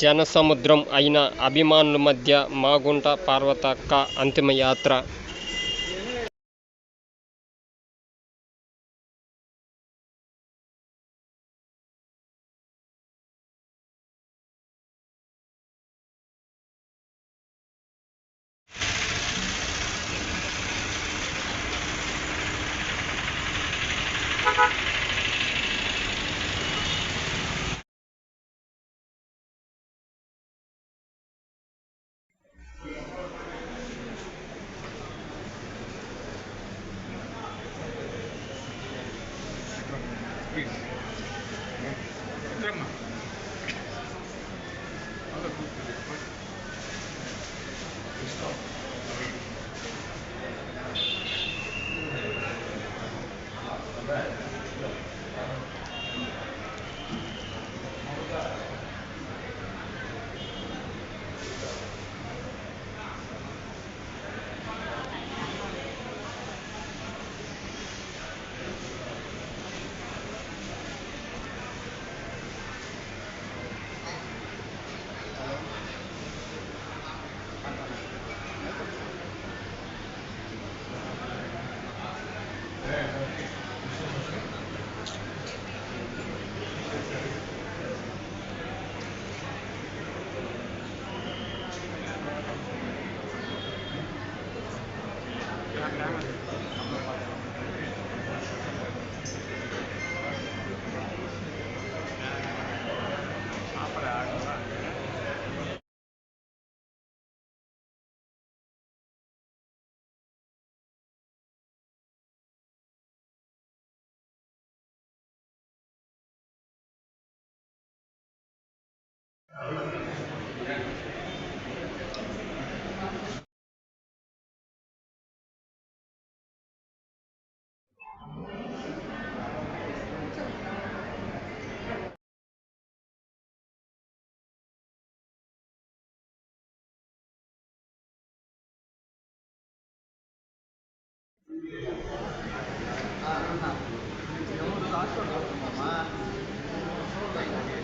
జనసముద్రం అయిన అభిమానుల మధ్య మాగుంట పార్వతక్క అంతిమయాత్ర Go. Yeah. ああ、なんか、山本の足を取るのまま、そうだよね。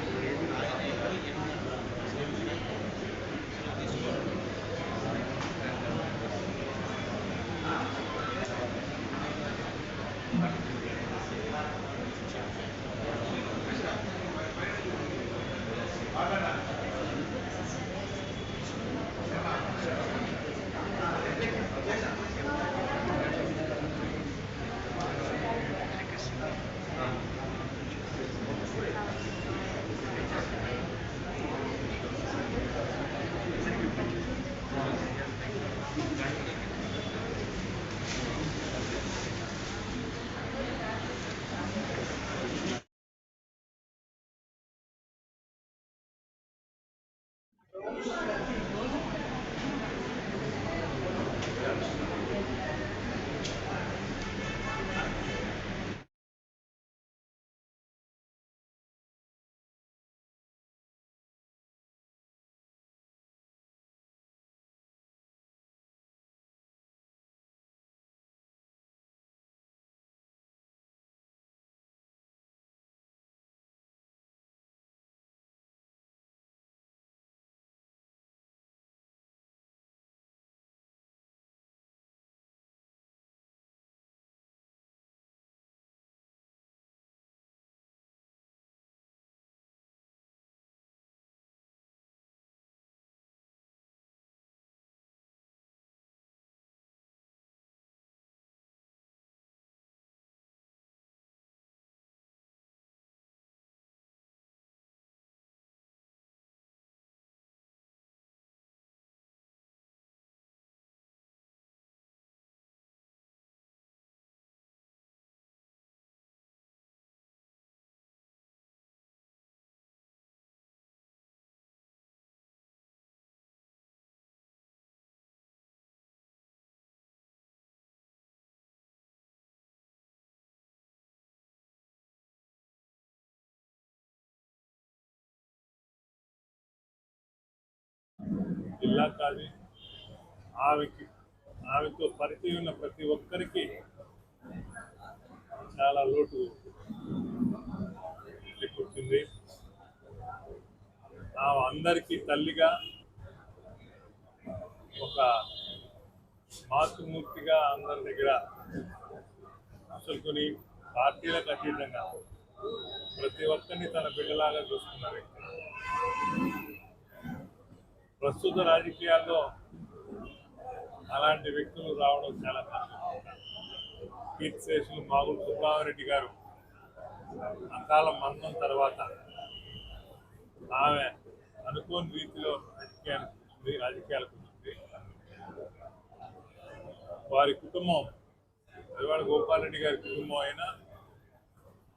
జిల్లా కాదు ఆమెకి ఆమెతో పరిచయం ఉన్న ప్రతి ఒక్కరికి చాలా లోటు పుట్టింది ఆమె అందరికీ తల్లిగా ఒక మాతృమూర్తిగా అందరి దగ్గర అసలుకొని పార్టీలకు అతీతంగా ప్రతి ఒక్కరిని తన బిడ్డలాగా చూసుకున్న వ్యక్తి. ప్రస్తుత రాజకీయాల్లో అలాంటి వ్యక్తులు రావడం చాలా కష్టం. కీర్తిశేషులు మాగుడు సుబ్రహ్మరెడ్డి గారు అకాల మరణం తర్వాత ఆమె అనుకోని రీతిలో రాజకీయానికి రాజకీయాలకు వచ్చింది వారి కుటుంబం ఇవాళ గోపాలరెడ్డి గారి కుటుంబం అయినా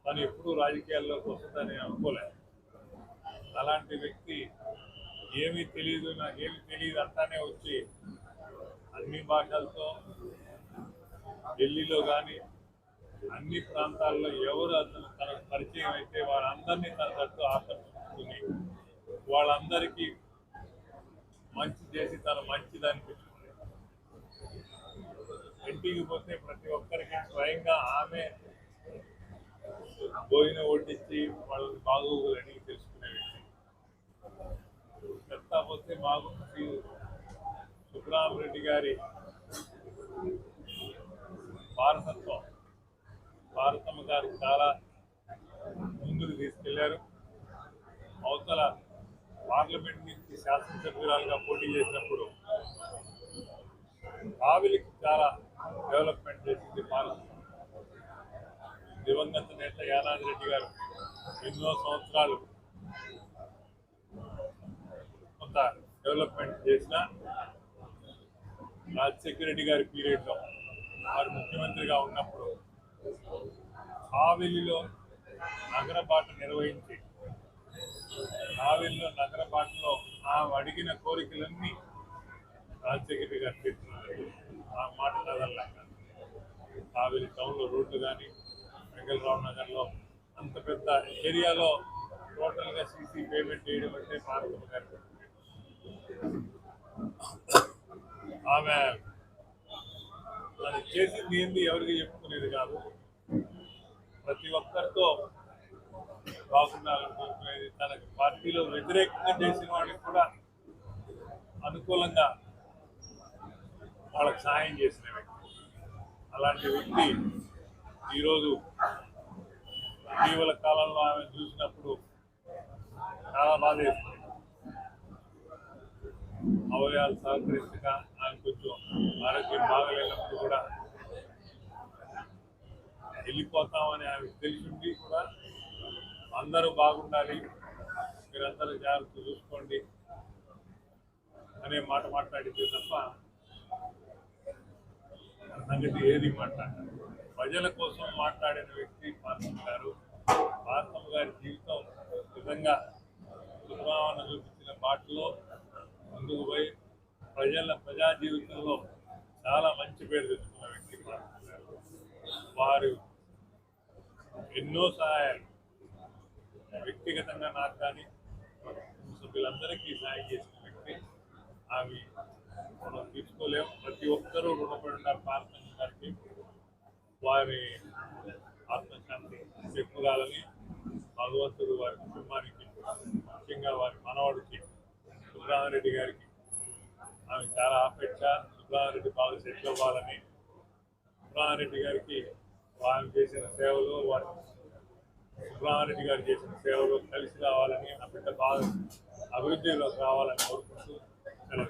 తను ఎప్పుడూ రాజకీయాల్లోకి వస్తుందని అనుకోలేదు. అలాంటి వ్యక్తి ఏమీ తెలియదు నాకేమీ తెలియదు అంటానే వచ్చి అన్ని భాషలతో ఢిల్లీలో కానీ అన్ని ప్రాంతాల్లో ఎవరు అతను తనకు పరిచయం అయితే వాళ్ళందరినీ తన తట్టు ఆకర్షించుకుని వాళ్ళందరికీ మంచి చేసి తన మంచిది అనిపించుకుంది ఇంటికి పోతే ప్రతి ఒక్కరికి స్వయంగా ఆమె భోజనం వడ్డించి వాళ్ళని బాగోగులు అడిగి తెలుసుకునే వ్యక్తి పోతే మాకు శ్రీ సుబ్రహ్మరెడ్డి గారి వారసత్వం భారతమ్మ గారు చాలా ముందుకు తీసుకెళ్ళారు. అవతల పార్లమెంట్ నుంచి శాసనసభ్యురాలుగా పోటీ చేసినప్పుడు కావిలికి చాలా డెవలప్మెంట్ చేసింది భారత్ దివంగత నేత యానాది రెడ్డి గారు ఎన్నో సంవత్సరాలు కొంత డెవలప్మెంట్ చేసిన రాజశేఖర రెడ్డి గారి పీరియడ్లో వారు ముఖ్యమంత్రిగా ఉన్నప్పుడు కావెలిలో నగర పాట నిర్వహించి కావెలిలో నగర పాటలో ఆమె అడిగిన కోరికలన్నీ రాజశేఖర రెడ్డి గారు తీసుకున్నారు ఆ మాట కదల్లాక కావెలి టౌన్లో రోడ్లు కానీ వెంకటరావు నగర్లో అంత పెద్ద ఏరియాలో టోటల్గా సీసీ పేమెంట్ చేయడం అంటే భారతమ్మ గారు ఆమె తను చేసింది ఏంది ఎవరికి చెప్పుకునేది కాదు. ప్రతి ఒక్కరితో బాగుండాలని కోరుకునేది పార్టీలో వ్యతిరేకంగా చేసిన వాళ్ళకి కూడా అనుకూలంగా వాళ్ళకి సహాయం చేసిన వ్యక్తి. అలాంటి వ్యక్తి ఈరోజు ఇటీవల కాలంలో ఆమె చూసినప్పుడు చాలా బాధ వేస్తుంది అవయవాలు సహకరించక కొంచెం ఆరోగ్యం బాగలేనప్పుడు కూడా వెళ్ళిపోతామని ఆమెకు తెలిసింది కూడా. అందరూ బాగుండాలి. మీరందరూ జాగ్రత్త చూసుకోండి అనే మాట మాట్లాడింది తప్ప సంగతి ఏది మాట్లాడారు ప్రజల కోసం మాట్లాడిన వ్యక్తి పార్థం గారు పార్థం గారి జీవితం నిజంగా సుభావన చూపించిన బాటలో ముందుకు పోయి ప్రజల ప్రజా జీవితంలో చాలా మంచి పేరు తెచ్చుకున్న వ్యక్తి గారు వారు ఎన్నో సహాయాలు. వ్యక్తిగతంగా నాకు కానీ సభ్యులందరికీ సహాయం చేసిన వ్యక్తి. అవి మనం తీసుకోలేము ప్రతి ఒక్కరూ రుణపడి ఉన్నారు పార్తమ్మ గారికి వారి ఆత్మశాంతి చెప్పుకోవాలని భగవంతుడు వారి కుటుంబానికి ముఖ్యంగా వారి మనవాడికి సుబ్రహ్మరెడ్డి గారికి ఆమె చాలా ఆపేక్ష. సుబ్బారెడ్డి బాగా సెటిల్ అవ్వాలని సుబ్బారెడ్డి గారికి వారు చేసిన సేవలు వారి సుబ్బారెడ్డి గారు చేసిన సేవలు కలిసి రావాలని ఆ బిడ్డ బాగా అభివృద్ధిలోకి రావాలని కోరుకుంటూ సెలవు